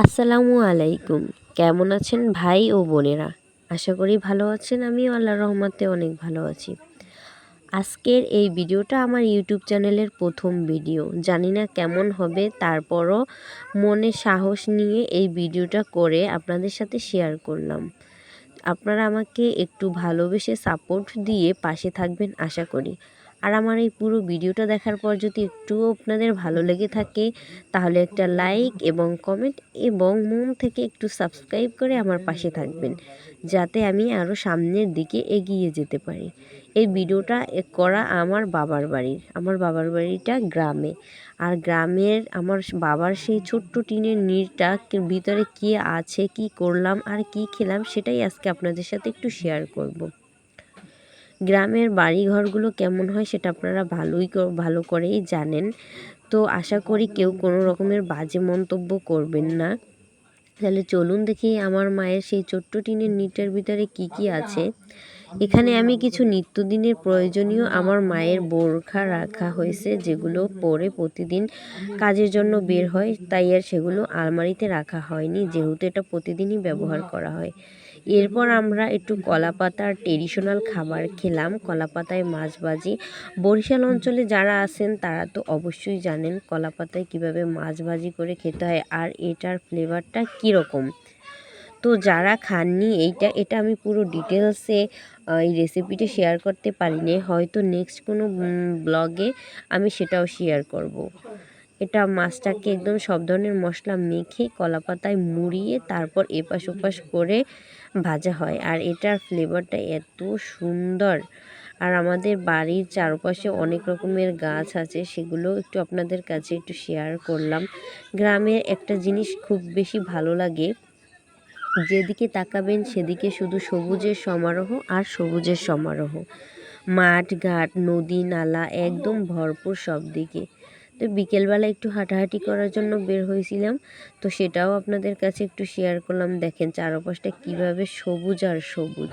আসসালামু আলাইকুম। কেমন আছেন ভাই ও বোনেরা? আশা করি ভালো আছেন। আমিও আল্লাহ রহমতে অনেক ভালো আছি। আজকের এই ভিডিওটা আমার ইউটিউব চ্যানেলের প্রথম ভিডিও। জানি না কেমন হবে, তারপরও মনে সাহস নিয়ে এই ভিডিওটা করে আপনাদের সাথে শেয়ার করলাম। আপনারা আমাকে একটু ভালোবেসে সাপোর্ট দিয়ে পাশে থাকবেন, আশা করি। আর আমার এই পুরো ভিডিওটা দেখার পর যদি একটুও আপনাদের ভালো লেগে থাকে, তাহলে একটা লাইক এবং কমেন্ট এবং মন থেকে একটু সাবস্ক্রাইব করে আমার পাশে থাকবেন, যাতে আমি আরও সামনের দিকে এগিয়ে যেতে পারি এই ভিডিওটা করা আমার বাবার বাড়ির, আমার বাবার বাড়িটা গ্রামে আর গ্রামের আমার বাবার সেই ছোট্ট টিনের নীরটা ভিতরে কী আছে, কি করলাম আর কি খেলাম সেটাই আজকে আপনাদের সাথে একটু শেয়ার করব। গ্রামের বাড়িঘরগুলো কেমন হয় সেটা আপনারা ভালোই ভালো করেই জানেন। তো আশা করি কেউ কোনো রকমের বাজে মন্তব্য করবেন না। তাহলে চলুন দেখি আমার মায়ের সেই ছোট্ট টিনের নিটের ভিতরে কি কি আছে। এখানে আমি কিছু নিত্যদিনের প্রয়োজনীয় আমার মায়ের বোরখা রাখা হয়েছে, যেগুলো পরে প্রতিদিন কাজের জন্য বের হয়। তাই আর সেগুলো আলমারিতে রাখা হয়নি, যেহেতু এটা প্রতিদিনই ব্যবহার করা হয়। এরপর আমরা একটু কলা পাতার ট্রেডিশনাল খাবার খেলাম। কলা পাতায় মাছ ভাজি। বরিশাল অঞ্চলে যারা আছেন, তারা তো অবশ্যই জানেন কলা পাতায় কীভাবে মাছ ভাজি করে খেতে হয় আর এটার ফ্লেভারটা কীরকম। তো যারা খাননি, এইটা, এটা আমি পুরো ডিটেলসে এই রেসিপিটা শেয়ার করতে পারিনি। হয়তো নেক্সট কোনো ব্লগে আমি সেটাও শেয়ার করব। এটা মাছটাকে একদম সব ধরনের মশলা মেখে কলা পাতায় মুড়িয়ে তারপর এপাশ ওপাশ করে ভাজা হয়। আর এটার ফ্লেভারটা এত সুন্দর। আর আমাদের বাড়ির চারপাশে অনেক রকমের গাছ আছে, সেগুলো একটু আপনাদের কাছে একটু শেয়ার করলাম। গ্রামের একটা জিনিস খুব বেশি ভালো লাগে, যেদিকে তাকাবেন সেদিকে শুধু সবুজের সমারোহ আর সবুজের সমারোহ। মাঠ ঘাট নদী, নালা, একদম ভরপুর সব দিকে তো বিকেলবেলা একটু হাঁটাহাঁটি করার জন্য বের হয়েছিলাম। তো সেটাও আপনাদের কাছে একটু শেয়ার করলাম। দেখেন চারপাশটা কীভাবে সবুজ আর সবুজ।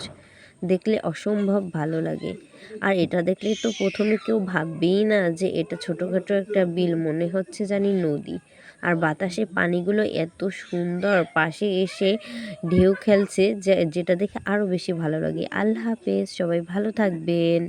দেখলে অসম্ভব ভালো লাগে। আর এটা দেখলে তো প্রথমে কেউ ভাববেই না যে এটা ছোটোখাটো একটা বিল, মনে হচ্ছে জানি নদী। আর বাতাসে পানিগুলো এত সুন্দর, পাশে এসে ঢেউ খেলছে যেটা দেখে আরও বেশি ভালো লাগে। আল্লাহ হাফেজ, সবাই ভালো থাকবেন।